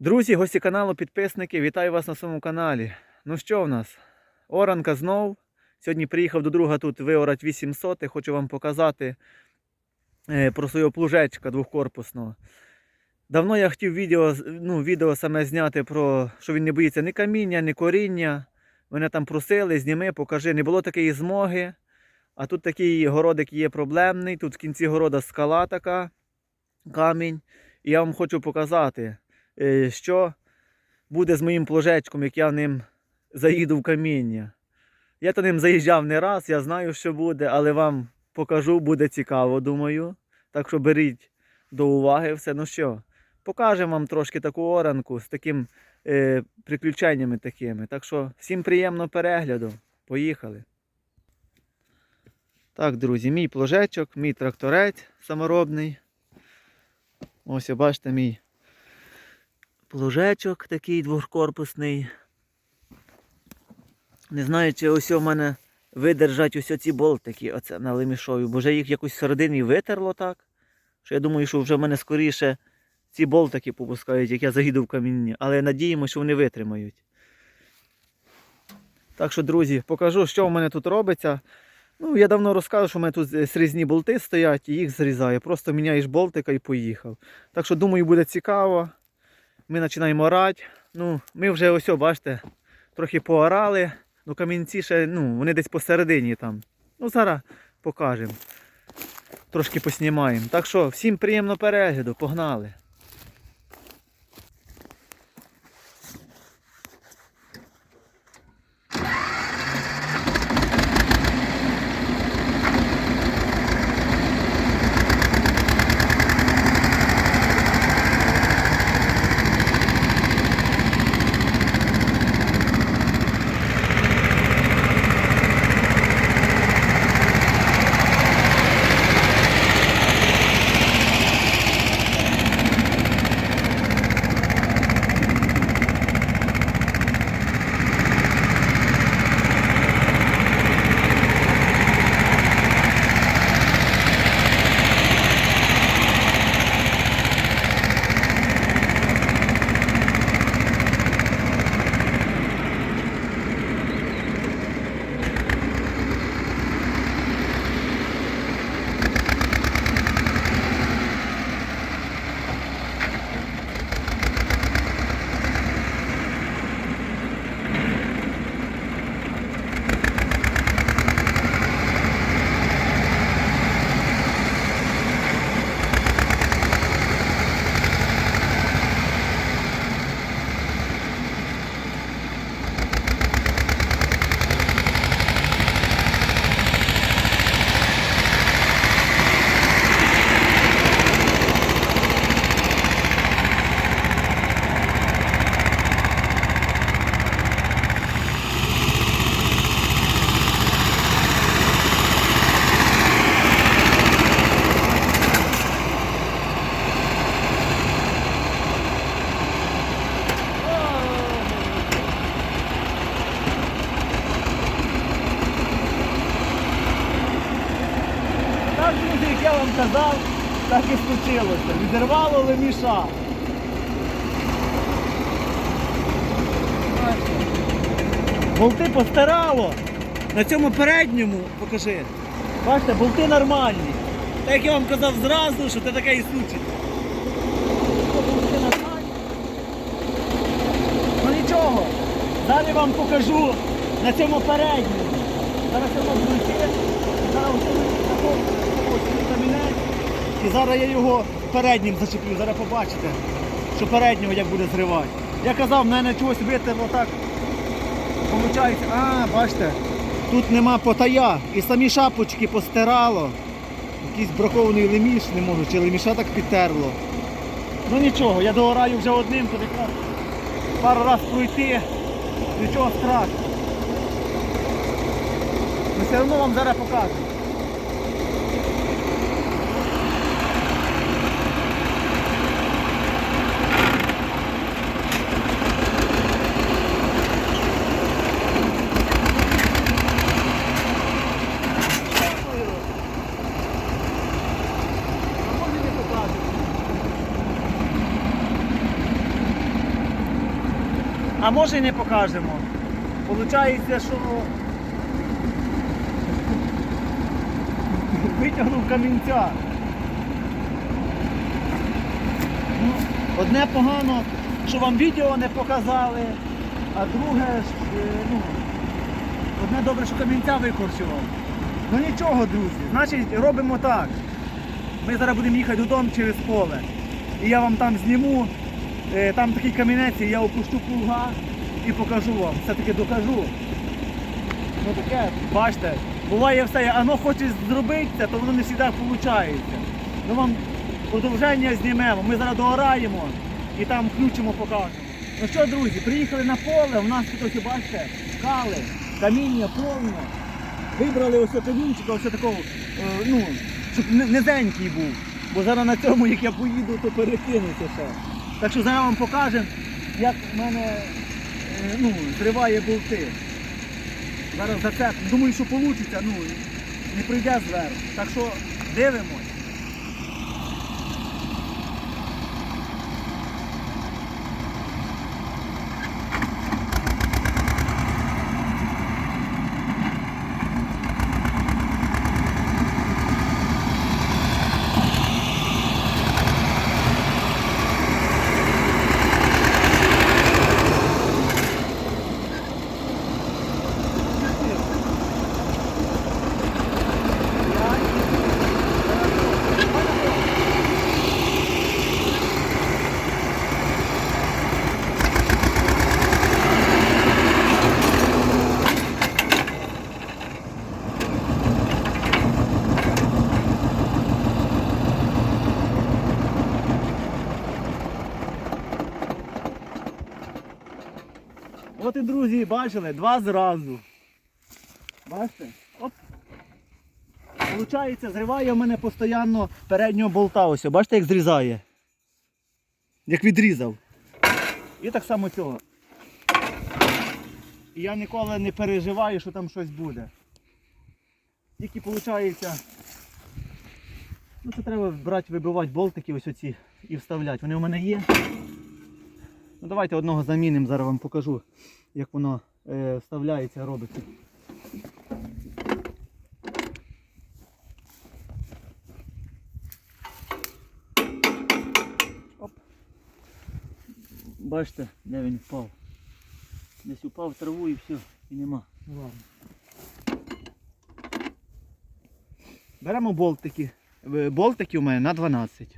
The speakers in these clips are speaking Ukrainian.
Друзі, гості каналу, підписники, вітаю вас на своєму каналі. Ну що в нас? Оранка знов. Сьогодні приїхав до друга тут виорать 800. Хочу вам показати е, про свого плужечка двохкорпусного. Давно я хотів відео, ну, відео саме зняти про що він не боїться ні каміння, ні коріння. Мене там просили, зніми, покажи. Не було такої змоги. А тут такий городик є проблемний. Тут в кінці города скала така, камінь. І я вам хочу показати що буде з моїм пложечком, як я ним заїду в каміння. Я то ним заїжджав не раз, я знаю, що буде, але вам покажу, буде цікаво, думаю. Так що беріть до уваги все. Ну що, покажемо вам трошки таку оранку з таким е, приключеннями такими. Так що всім приємного перегляду. Поїхали. Так, друзі, мій пложечок, мій тракторець саморобний. Ось, бачите, мій Плужечок такий двохкорпусний. Не знаю, чи ось у мене видержать ось ці болтики оце на лемішові, бо вже їх якось всередині витерло так. Що я думаю, що вже в мене скоріше ці болтики попускають, як я заїду в камінні. Але надіємося, що вони витримають. Так що, друзі, покажу, що в мене тут робиться. Ну, я давно розказував, що в мене тут срізні болти стоять і їх зрізаю. Просто міняєш болтика і поїхав. Так що, думаю, буде цікаво. Ми починаємо орати. Ну, ми вже ось, бачите, трохи поорали. Ну, камінці ще, ну, вони десь посередині там. Ну, зараз покажемо. Трошки поснімаємо. Так що, всім приємного перегляду, погнали. Як я вам казав, так і случилося. Відірвало леміша. Болти постарало. На цьому передньому, покажи. Бачите, болти нормальні. Так як я вам казав зразу, що це таке і случиться. Ну нічого. Далі вам покажу на цьому передньому. Зараз я йти. Зараз камінець. І зараз я його переднім зачеплю. Зараз побачите, що переднього як буде зривати. Я казав, в мене чогось витерло так. Получається, а, бачите, тут нема потая. І самі шапочки постирало. Якийсь бракований леміш, не можу, чи леміша так підтерло. Ну нічого, я доораю вже одним, то якраз пару раз пройти, нічого страшного. Ну все одно вам зараз покажу? А може і не покажемо. Получається, що витягнув камінця. Ну, одне погано, що вам відео не показали, а друге, е, ну, одне добре, що камінця викорчував. Ну нічого, друзі. Значить, робимо так. Ми зараз будемо їхати додому через поле. І я вам там зніму. Е, Там такий камінець, я опущу плуга і покажу вам. Все-таки докажу. Ну таке, бачите, буває все, воно хоче зробити то воно не завжди виходить. Ну вам продовження знімемо. Ми зараз доораємо і там включимо, покажемо. Ну що, друзі, приїхали на поле, у нас тут бачите, скали, каміння повно. Вибрали ось камінчика, ось такого, е, ну, щоб низенький був. Бо зараз на цьому, як я поїду, то перекинуся ще. Так що зараз вам покажемо, як в мене е, ну, зриває болти. Зараз за це, думаю, що вийде, ну, не прийде зверху. Так що дивимось. От друзі, бачили, два зразу. Бачите? Оп. Получається, зриває в мене постійно переднього болта. Ось, бачите, як зрізає. Як відрізав. І так само цього. І я ніколи не переживаю, що там щось буде. Тільки виходить. Ну це треба брати, вибивати болтики ось оці і вставляти. Вони у мене є. Ну давайте одного замінимо, зараз вам покажу, як воно е, вставляється, робиться. Оп. Бачите, де він впав. Десь упав в траву і все, і нема. Ладно. Беремо болтики. Е, Болтики у мене на 12.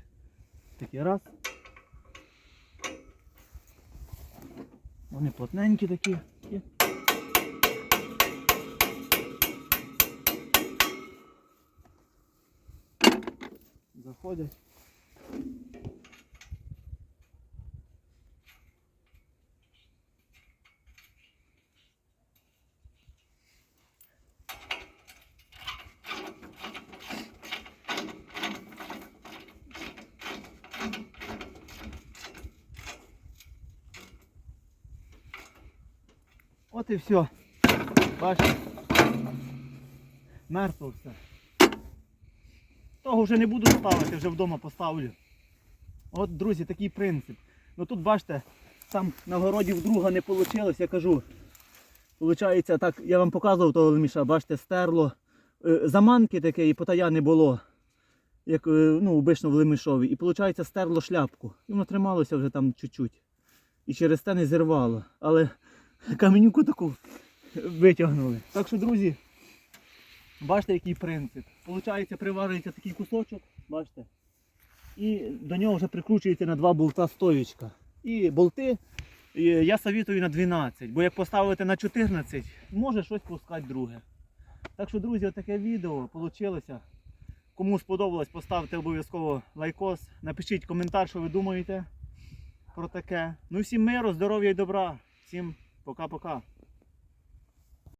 Такі раз. Вони плотненькі такі. Заходять. От і все. Бачите? Мертво все. Того вже не буду ставити, вже вдома поставлю. От, друзі, такий принцип. Ну тут бачите, там на городі в друга не вийшло, я кажу. Получається, так, я вам показував того леміша, бачите, стерло. Е, Заманки таке і потая не було. Як е, ну, обично в лемішові. І виходить, стерло шляпку. І воно трималося вже там чуть-чуть. І через те не зірвало. Але каменюку таку витягнули. Так що, друзі, бачите, який принцип. Получається, приварюється такий кусочок, бачите, і до нього вже прикручується на два болта стоючка. І болти я совітую на 12, бо як поставити на 14, може щось пускати друге. Так що, друзі, отаке відео вийшло. Кому сподобалось, поставте обов'язково лайкос, напишіть коментар, що ви думаєте про таке. Ну всім миру, здоров'я і добра. Всім пока-пока.